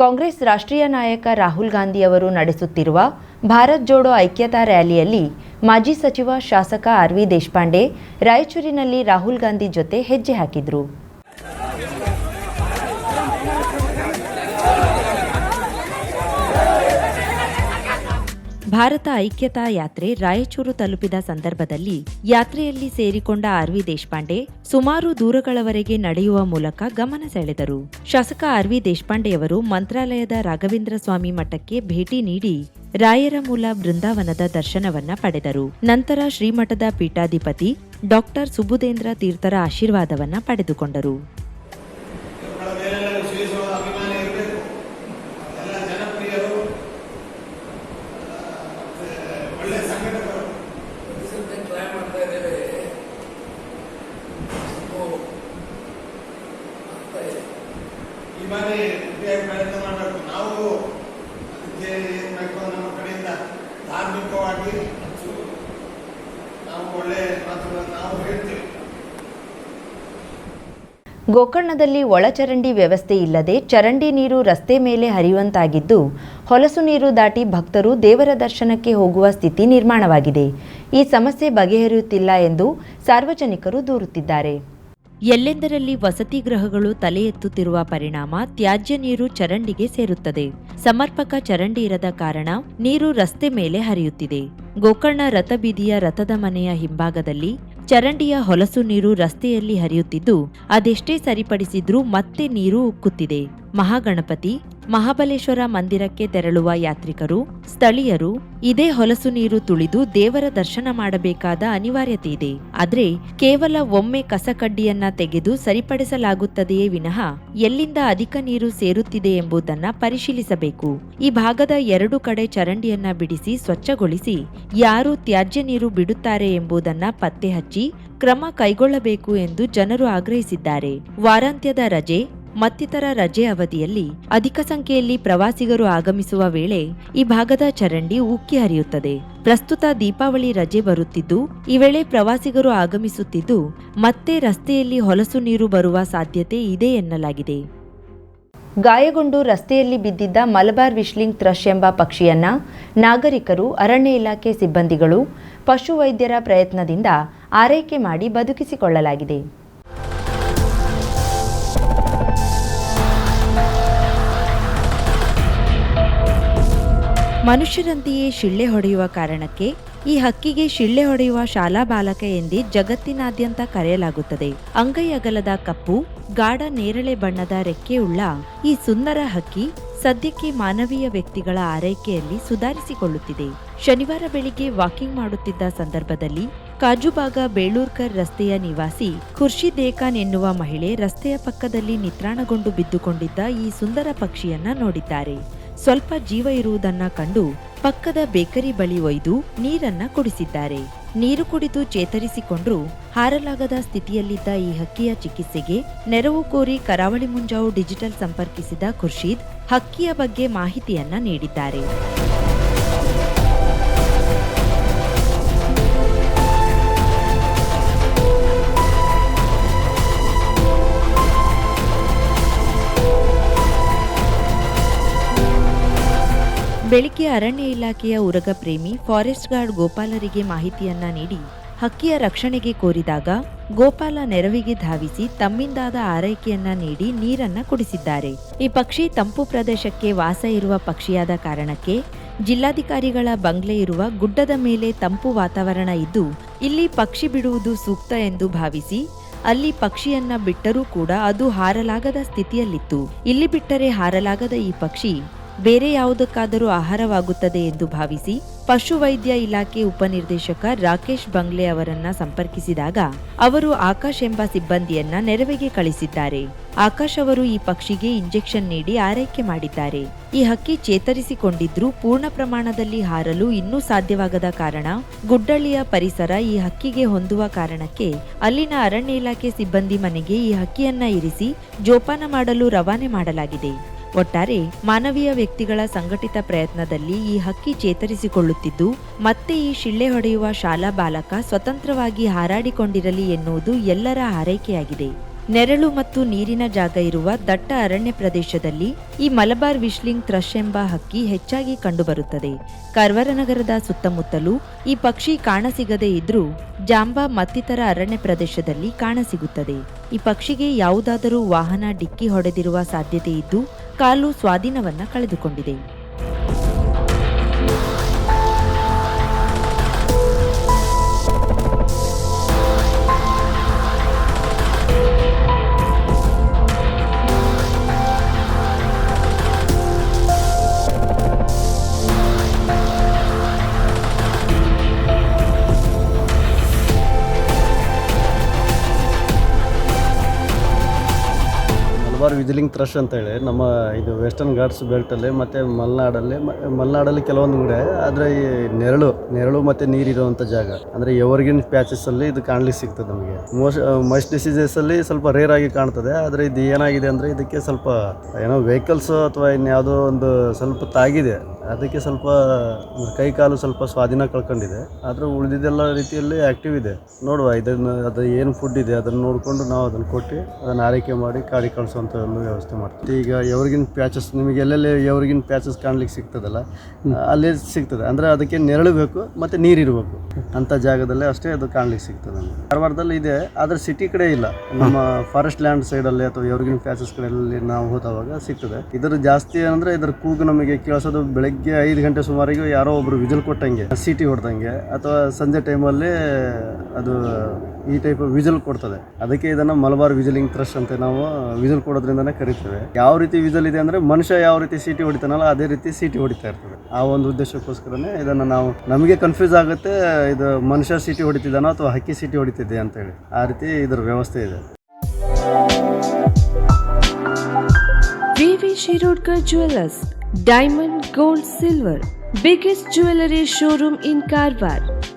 ಕಾಂಗ್ರೆಸ್ ರಾಷ್ಟ್ರೀಯ ನಾಯಕ ರಾಹುಲ್ ಗಾಂಧಿ ಅವರು ನಡೆಸುತ್ತಿರುವ ಭಾರತ್ ಜೋಡೋ ಐಕ್ಯತಾ ರ್ಯಾಲಿಯಲ್ಲಿ ಮಾಜಿ ಸಚಿವ ಶಾಸಕ ಆರ್ ವಿ ದೇಶಪಾಂಡೆ ರಾಯಚೂರಿನಲ್ಲಿ ರಾಹುಲ್ ಗಾಂಧಿ ಜೊತೆ ಹೆಜ್ಜೆ ಹಾಕಿದರು. ಭಾರತ ಐಕ್ಯತಾ ಯಾತ್ರೆ ರಾಯಚೂರು ತಲುಪಿದ ಸಂದರ್ಭದಲ್ಲಿ ಯಾತ್ರೆಯಲ್ಲಿ ಸೇರಿಕೊಂಡ ಆರ್ ವಿ ದೇಶಪಾಂಡೆ ಸುಮಾರು ದೂರಗಳವರೆಗೆ ನಡೆಯುವ ಮೂಲಕ ಗಮನ ಸೆಳೆದರು. ಶಾಸಕ ಆರ್ ವಿ ದೇಶಪಾಂಡೆಯವರು ಮಂತ್ರಾಲಯದ ರಾಘವೇಂದ್ರ ಸ್ವಾಮಿ ಮಠಕ್ಕೆ ಭೇಟಿ ನೀಡಿ ರಾಯರ ಮೂಲ ಬೃಂದಾವನದ ದರ್ಶನವನ್ನ ಪಡೆದರು. ನಂತರ ಶ್ರೀಮಠದ ಪೀಠಾಧಿಪತಿ ಡಾಕ್ಟರ್ ಸುಬುಧೇಂದ್ರ ತೀರ್ಥರ ಆಶೀರ್ವಾದವನ್ನ ಪಡೆದುಕೊಂಡರು. ಗೋಕರ್ಣದಲ್ಲಿ ಒಳಚರಂಡಿ ವ್ಯವಸ್ಥೆ ಇಲ್ಲದೆ ಚರಂಡಿ ನೀರು ರಸ್ತೆ ಮೇಲೆ ಹರಿಯುವಂತಾಗಿದ್ದು, ಹೊಲಸು ನೀರು ದಾಟಿ ಭಕ್ತರು ದೇವರ ದರ್ಶನಕ್ಕೆ ಹೋಗುವ ಸ್ಥಿತಿ ನಿರ್ಮಾಣವಾಗಿದೆ. ಈ ಸಮಸ್ಯೆ ಬಗೆಹರಿಯುತ್ತಿಲ್ಲ ಎಂದು ಸಾರ್ವಜನಿಕರು ದೂರುತ್ತಿದ್ದಾರೆ. ಎಲ್ಲೆಂದರಲ್ಲಿ ವಸತಿ ಗೃಹಗಳು ತಲೆ ಎತ್ತುತ್ತಿರುವ ಪರಿಣಾಮ ತ್ಯಾಜ್ಯ ನೀರು ಚರಂಡಿಗೆ ಸೇರುತ್ತದೆ. ಸಮರ್ಪಕ ಚರಂಡಿ ಇರದ ಕಾರಣ ನೀರು ರಸ್ತೆ ಮೇಲೆ ಹರಿಯುತ್ತಿದೆ. ಗೋಕರ್ಣ ರಥಬೀದಿಯ ರಥದ ಮನೆಯ ಹಿಂಭಾಗದಲ್ಲಿ ಚರಂಡಿಯ ಹೊಲಸು ನೀರು ರಸ್ತೆಯಲ್ಲಿ ಹರಿಯುತ್ತಿದ್ದು, ಅದೆಷ್ಟೇ ಸರಿಪಡಿಸಿದ್ರೂ ಮತ್ತೆ ನೀರು ಉಕ್ಕುತ್ತಿದೆ. ಮಹಾಗಣಪತಿ ಮಹಾಬಲೇಶ್ವರ ಮಂದಿರಕ್ಕೆ ತೆರಳುವ ಯಾತ್ರಿಕರು, ಸ್ಥಳೀಯರು, ಇದೇ ಹೊಲಸು ನೀರು ತುಳಿದು ದೇವರ ದರ್ಶನ ಮಾಡಬೇಕಾದ ಅನಿವಾರ್ಯತೆ ಇದೆ ಆದರೆ ಕೇವಲ ಒಮ್ಮೆ ಕಸಕಡ್ಡಿಯನ್ನ ತೆಗೆದು ಸರಿಪಡಿಸಲಾಗುತ್ತದೆಯೇ ವಿನಃ ಎಲ್ಲಿಂದ ಅಧಿಕ ನೀರು ಸೇರುತ್ತಿದೆ ಎಂಬುದನ್ನ ಪರಿಶೀಲಿಸಬೇಕು. ಈ ಭಾಗದ ಎರಡು ಕಡೆ ಚರಂಡಿಯನ್ನ ಬಿಡಿಸಿ ಸ್ವಚ್ಛಗೊಳಿಸಿ ಯಾರು ತ್ಯಾಜ್ಯ ನೀರು ಬಿಡುತ್ತಾರೆ ಎಂಬುದನ್ನ ಪತ್ತೆ ಹಚ್ಚಿ ಕ್ರಮ ಕೈಗೊಳ್ಳಬೇಕು ಎಂದು ಜನರು ಆಗ್ರಹಿಸಿದ್ದಾರೆ. ವಾರಾಂತ್ಯದ ರಜೆ ಮತ್ತಿತರ ರಜೆ ಅವಧಿಯಲ್ಲಿ ಅಧಿಕ ಸಂಖ್ಯೆಯಲ್ಲಿ ಪ್ರವಾಸಿಗರು ಆಗಮಿಸುವ ವೇಳೆ ಈ ಭಾಗದ ಚರಂಡಿ ಉಕ್ಕಿ ಹರಿಯುತ್ತದೆ. ಪ್ರಸ್ತುತ ದೀಪಾವಳಿ ರಜೆ ಬರುತ್ತಿದ್ದು, ಈ ವೇಳೆ ಪ್ರವಾಸಿಗರು ಆಗಮಿಸುತ್ತಿದ್ದು, ಮತ್ತೆ ರಸ್ತೆಯಲ್ಲಿ ಹೊಲಸು ನೀರು ಬರುವ ಸಾಧ್ಯತೆ ಇದೆ ಎನ್ನಲಾಗಿದೆ. ಗಾಯಗೊಂಡು ರಸ್ತೆಯಲ್ಲಿ ಬಿದ್ದಿದ್ದ ಮಲಬಾರ್ ವಿಶ್ಲಿಂಗ್ ಥ್ರಶ್ ಎಂಬ ಪಕ್ಷಿಯನ್ನ ನಾಗರಿಕರು, ಅರಣ್ಯ ಇಲಾಖೆ ಸಿಬ್ಬಂದಿಗಳು, ಪಶುವೈದ್ಯರ ಪ್ರಯತ್ನದಿಂದ ಆರೈಕೆ ಮಾಡಿ ಬದುಕಿಸಿಕೊಳ್ಳಲಾಗಿದೆ. ಮನುಷ್ಯರಂತೆಯೇ ಶಿಳ್ಳೆ ಹೊಡೆಯುವ ಕಾರಣಕ್ಕೆ ಈ ಹಕ್ಕಿಗೆ ಶಿಳ್ಳೆ ಹೊಡೆಯುವ ಶಾಲಾ ಬಾಲಕ ಎಂದೇ ಜಗತ್ತಿನಾದ್ಯಂತ ಕರೆಯಲಾಗುತ್ತದೆ. ಅಂಗೈ ಅಗಲದ ಕಪ್ಪು, ಗಾಢ ನೇರಳೆ ಬಣ್ಣದ ರೆಕ್ಕೆಯುಳ್ಳ ಈ ಸುಂದರ ಹಕ್ಕಿ ಸದ್ಯಕ್ಕೆ ಮಾನವೀಯ ವ್ಯಕ್ತಿಗಳ ಆರೈಕೆಯಲ್ಲಿ ಸುಧಾರಿಸಿಕೊಳ್ಳುತ್ತಿದೆ. ಶನಿವಾರ ಬೆಳಿಗ್ಗೆ ವಾಕಿಂಗ್ ಮಾಡುತ್ತಿದ್ದ ಸಂದರ್ಭದಲ್ಲಿ ಕಾಜುಬಾಗ ಬೇಳೂರ್ಕರ್ ರಸ್ತೆಯ ನಿವಾಸಿ ಖುರ್ಷಿ ದೇಖಾನ್ ಎನ್ನುವ ಮಹಿಳೆ ರಸ್ತೆಯ ಪಕ್ಕದಲ್ಲಿ ನಿತ್ರಾಣಗೊಂಡು ಬಿದ್ದುಕೊಂಡಿದ್ದ ಈ ಸುಂದರ ಪಕ್ಷಿಯನ್ನ ನೋಡಿದ್ದಾರೆ. ಸ್ವಲ್ಪ ಜೀವ ಇರುವುದನ್ನ ಕಂಡು ಪಕ್ಕದ ಬೇಕರಿ ಬಳಿ ಒಯ್ದು ನೀರನ್ನ ಕುಡಿಸಿದ್ದಾರೆ. ನೀರು ಕುಡಿದು ಚೇತರಿಸಿಕೊಂಡು ಹಾರಲಾಗದ ಸ್ಥಿತಿಯಲ್ಲಿದ್ದ ಈ ಹಕ್ಕಿಯ ಚಿಕಿತ್ಸೆಗೆ ನೆರವು ಕೋರಿ ಕರಾವಳಿ ಮುಂಜಾವು ಡಿಜಿಟಲ್ ಸಂಪರ್ಕಿಸಿದ ಖುರ್ಷೀದ್ ಹಕ್ಕಿಯ ಬಗ್ಗೆ ಮಾಹಿತಿಯನ್ನ ನೀಡಿದ್ದಾರೆ. ಬೆಳಿಗ್ಗೆ ಅರಣ್ಯ ಇಲಾಖೆಯ ಉರಗ ಪ್ರೇಮಿ ಫಾರೆಸ್ಟ್ ಗಾರ್ಡ್ ಗೋಪಾಲರಿಗೆ ಮಾಹಿತಿಯನ್ನ ನೀಡಿ ಹಕ್ಕಿಯ ರಕ್ಷಣೆಗೆ ಕೋರಿದಾಗ ಗೋಪಾಲ ನೆರವಿಗೆ ಧಾವಿಸಿ ತಮ್ಮಿಂದಾದ ಆರೈಕೆಯನ್ನ ನೀಡಿ ನೀರನ್ನ ಕುಡಿಸಿದ್ದಾರೆ. ಈ ಪಕ್ಷಿ ತಂಪು ಪ್ರದೇಶಕ್ಕೆ ವಾಸ ಇರುವ ಪಕ್ಷಿಯಾದ ಕಾರಣಕ್ಕೆ ಜಿಲ್ಲಾಧಿಕಾರಿಗಳ ಬಂಗ್ಲೆ ಇರುವ ಗುಡ್ಡದ ಮೇಲೆ ತಂಪು ವಾತಾವರಣ ಇದ್ದು, ಇಲ್ಲಿ ಪಕ್ಷಿ ಬಿಡುವುದು ಸೂಕ್ತ ಎಂದು ಭಾವಿಸಿ ಅಲ್ಲಿ ಪಕ್ಷಿಯನ್ನ ಬಿಟ್ಟರೂ ಕೂಡ ಅದು ಹಾರಲಾಗದ ಸ್ಥಿತಿಯಲ್ಲಿತ್ತು. ಇಲ್ಲಿ ಬಿಟ್ಟರೆ ಹಾರಲಾಗದ ಈ ಪಕ್ಷಿ ಬೇರೆ ಯಾವುದಕ್ಕಾದರೂ ಆಹಾರವಾಗುತ್ತದೆ ಎಂದು ಭಾವಿಸಿ ಪಶುವೈದ್ಯ ಇಲಾಖೆ ಉಪನಿರ್ದೇಶಕ ರಾಕೇಶ್ ಬಂಗ್ಲೆ ಅವರನ್ನ ಸಂಪರ್ಕಿಸಿದಾಗ ಅವರು ಆಕಾಶ್ ಎಂಬ ಸಿಬ್ಬಂದಿಯನ್ನ ನೆರವಿಗೆ ಕಳಿಸಿದ್ದಾರೆ. ಆಕಾಶ್ ಅವರು ಈ ಪಕ್ಷಿಗೆ ಇಂಜೆಕ್ಷನ್ ನೀಡಿ ಆರೈಕೆ ಮಾಡಿದ್ದಾರೆ. ಈ ಹಕ್ಕಿ ಚೇತರಿಸಿಕೊಂಡಿದ್ರೂ ಪೂರ್ಣ ಪ್ರಮಾಣದಲ್ಲಿ ಹಾರಲು ಇನ್ನೂ ಸಾಧ್ಯವಾಗದ ಕಾರಣ ಗುಡ್ಡಳ್ಳಿಯ ಪರಿಸರ ಈ ಹಕ್ಕಿಗೆ ಹೊಂದುವ ಕಾರಣಕ್ಕೆ ಅಲ್ಲಿನ ಅರಣ್ಯ ಇಲಾಖೆ ಸಿಬ್ಬಂದಿ ಮನೆಗೆ ಈ ಹಕ್ಕಿಯನ್ನ ಇರಿಸಿ ಜೋಪಾನ ಮಾಡಲು ರವಾನೆ ಮಾಡಲಾಗಿದೆ. ಒಟ್ಟಾರೆ ಮಾನವೀಯ ವ್ಯಕ್ತಿಗಳ ಸಂಘಟಿತ ಪ್ರಯತ್ನದಲ್ಲಿ ಈ ಹಕ್ಕಿ ಚೇತರಿಸಿಕೊಳ್ಳುತ್ತಿದ್ದು, ಮತ್ತೆ ಈ ಶಿಳ್ಳೆ ಹೊಡೆಯುವ ಶಾಲಾ ಬಾಲಕ ಸ್ವತಂತ್ರವಾಗಿ ಹಾರಾಡಿಕೊಂಡಿರಲಿ ಎನ್ನುವುದು ಎಲ್ಲರ ಹಾರೈಕೆಯಾಗಿದೆ. ನೆರಳು ಮತ್ತು ನೀರಿನ ಜಾಗ ಇರುವ ದಟ್ಟ ಅರಣ್ಯ ಪ್ರದೇಶದಲ್ಲಿ ಈ ಮಲಬಾರ್ ವಿಶ್ಲಿಂಗ್ ಥ್ರಶ್ ಎಂಬ ಹಕ್ಕಿ ಹೆಚ್ಚಾಗಿ ಕಂಡುಬರುತ್ತದೆ. ಕರ್ವರನಗರದ ಸುತ್ತಮುತ್ತಲೂ ಈ ಪಕ್ಷಿ ಕಾಣಸಿಗದೇ ಇದ್ರೂ ಜಾಂಬಾ ಮತ್ತಿತರ ಅರಣ್ಯ ಪ್ರದೇಶದಲ್ಲಿ ಕಾಣಸಿಗುತ್ತದೆ. ಈ ಪಕ್ಷಿಗೆ ಯಾವುದಾದರೂ ವಾಹನ ಡಿಕ್ಕಿ ಹೊಡೆದಿರುವ ಸಾಧ್ಯತೆ ಇದ್ದು ಕಾಲು ಸ್ವಾಧೀನವನ್ನು ಕಳೆದುಕೊಂಡಿದೆ. ಮಲಬಾರ್ ವಿಜಿಲಿಂಗ್ ಥ್ರಶ್ ಅಂತ ಹೇಳಿ ನಮ್ಮ ಇದು ವೆಸ್ಟರ್ನ್ ಘಾಟ್ಸ್ ಬೆಲ್ಟಲ್ಲಿ ಮತ್ತು ಮಲೆನಾಡಲ್ಲಿ ಮಲೆನಾಡಲ್ಲಿ ಕೆಲವೊಂದು ಕಡೆ ಆದರೆ ಈ ನೆರಳು ನೆರಳು ಮತ್ತು ನೀರಿರುವಂಥ ಜಾಗ, ಅಂದರೆ ಎವರ್ಗಿನ್ ಪ್ಯಾಚಸ್ಸಲ್ಲಿ ಇದು ಕಾಣಲಿಕ್ಕೆ ಸಿಗ್ತದೆ ನಮಗೆ. ಮೋಸ್ಟ್ ಮಸ್ಟ್ ಡಿಸೀಸಸಲ್ಲಿ ಸ್ವಲ್ಪ ರೇರ್ ಆಗಿ ಕಾಣ್ತದೆ, ಆದರೆ ಇದು ಏನಾಗಿದೆ ಅಂದರೆ ಇದಕ್ಕೆ ಸ್ವಲ್ಪ, ಏನೋ ವೆಹಿಕಲ್ಸ್ ಅಥವಾ ಇನ್ಯಾವುದೋ ಒಂದು ಸ್ವಲ್ಪ ತಾಗಿದೆ. ಅದಕ್ಕೆ ಸ್ವಲ್ಪ ಕೈ ಕಾಲು ಸ್ವಲ್ಪ ಸ್ವಾಧೀನ ಕಳ್ಕೊಂಡಿದೆ. ಆದರೆ ಉಳಿದಿದ್ದೆಲ್ಲ ರೀತಿಯಲ್ಲಿ ಆ್ಯಕ್ಟಿವ್ ಇದೆ. ನೋಡುವ ಇದನ್ನು, ಅದು ಏನು ಫುಡ್ ಇದೆ ಅದನ್ನು ನೋಡಿಕೊಂಡು ನಾವು ಅದನ್ನು ಕೊಟ್ಟು ಅದನ್ನು ಆರೈಕೆ ಮಾಡಿ ಕಾಡಿ ಕಳಿಸುವಂಥ ಒಂದು ವ್ಯವಸ್ಥೆ ಮಾಡ್ತೀವಿ ಈಗ ಎವ್ರಿಗಿನ ಪ್ಯಾಚಸ್ ನಿಮಗೆ ಎಲ್ಲೆಲ್ಲಿ ಎವ್ರಿಗಿನ ಪ್ಯಾಚಸ್ ಕಾಣ್ಲಿಕ್ಕೆ ಸಿಗ್ತದಲ್ಲ, ಅಲ್ಲೇ ಸಿಗ್ತದೆ. ಅಂದರೆ ಅದಕ್ಕೆ ನೆರಳು ಬೇಕು, ಮತ್ತು ನೀರಿರಬೇಕು ಅಂಥ ಜಾಗದಲ್ಲೇ ಅಷ್ಟೇ ಅದು ಕಾಣ್ಲಿಕ್ಕೆ ಸಿಗ್ತದೆ ಕಾರವಾರದಲ್ಲಿ ಇದೆ, ಆದರೆ ಸಿಟಿ ಕಡೆ ಇಲ್ಲ. ನಮ್ಮ ಫಾರೆಸ್ಟ್ ಲ್ಯಾಂಡ್ ಸೈಡಲ್ಲಿ ಅಥವಾ ಎವ್ರಿಗಿನ ಪ್ಯಾಚಸ್ ಕಡೆಯಲ್ಲಿ ನಾವು ಹೋದವಾಗ ಸಿಗ್ತದೆ. ಇದರ ಜಾಸ್ತಿ ಅಂದರೆ ಇದರ ಕೂಗು ನಮಗೆ ಕೇಳಿಸೋದು ಬೆಳಗ್ಗೆ ಐದು ಗಂಟೆ ಸುಮಾರಿಗೆ ಯಾರೋ ಒಬ್ಬರು ವಿಜಲ್ ಕೊಟ್ಟಂಗೆ ಸಿಟಿ ಹೊಡೆದಂಗೆ, ಅಥವಾ ಸಂಜೆ ಟೈಮಲ್ಲಿ ಅದು ಈ ಟೈಪ್ ವಿಜಲ್ ಕೊಡ್ತದೆ. ಅದಕ್ಕೆ ಇದನ್ನು ಮಲಬಾರ್ ವಿಜಲಿಂಗ್ ಥ್ರಸ್ಟ್ ಅಂತ ನಾವು ವಿಜಲ್ ಕೊಡೋದ್ರಿಂದನೇ ಕರಿತೇವೆ. ಯಾವ ರೀತಿ ವಿಜಲ್ ಇದೆ ಅಂದರೆ ಮನುಷ್ಯ ಯಾವ ರೀತಿ ಸಿಟಿ ಹೊಡಿತಾನಲ್ಲ ಅದೇ ರೀತಿ ಸಿಟಿ ಹೊಡಿತಾ ಇರ್ತದೆ. ಆ ಒಂದು ಉದ್ದೇಶಕ್ಕೋಸ್ಕರನೇ ಇದನ್ನು ನಾವು, ನಮಗೆ ಕನ್ಫ್ಯೂಸ್ ಆಗುತ್ತೆ, ಇದು ಮನುಷ್ಯ ಸಿಟಿ ಹೊಡಿತಿದ್ದಾನೋ ಅಥವಾ ಹಕ್ಕಿ ಸಿಟಿ ಹೊಡಿತಿದೆ ಅಂತೇಳಿ. ಆ ರೀತಿ ಇದರ ವ್ಯವಸ್ಥೆ ಇದೆ. VV diamond gold silver biggest jewellery showroom in Karwar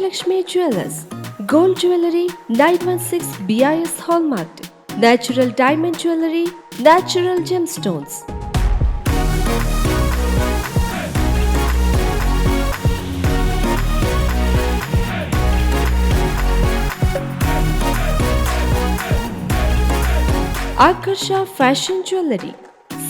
Lakshmi Jewelers, Gold Jewelry, 916 BIS Hallmark, Natural Diamond Jewelry, Natural Gemstones. Akasha Fashion Jewelry.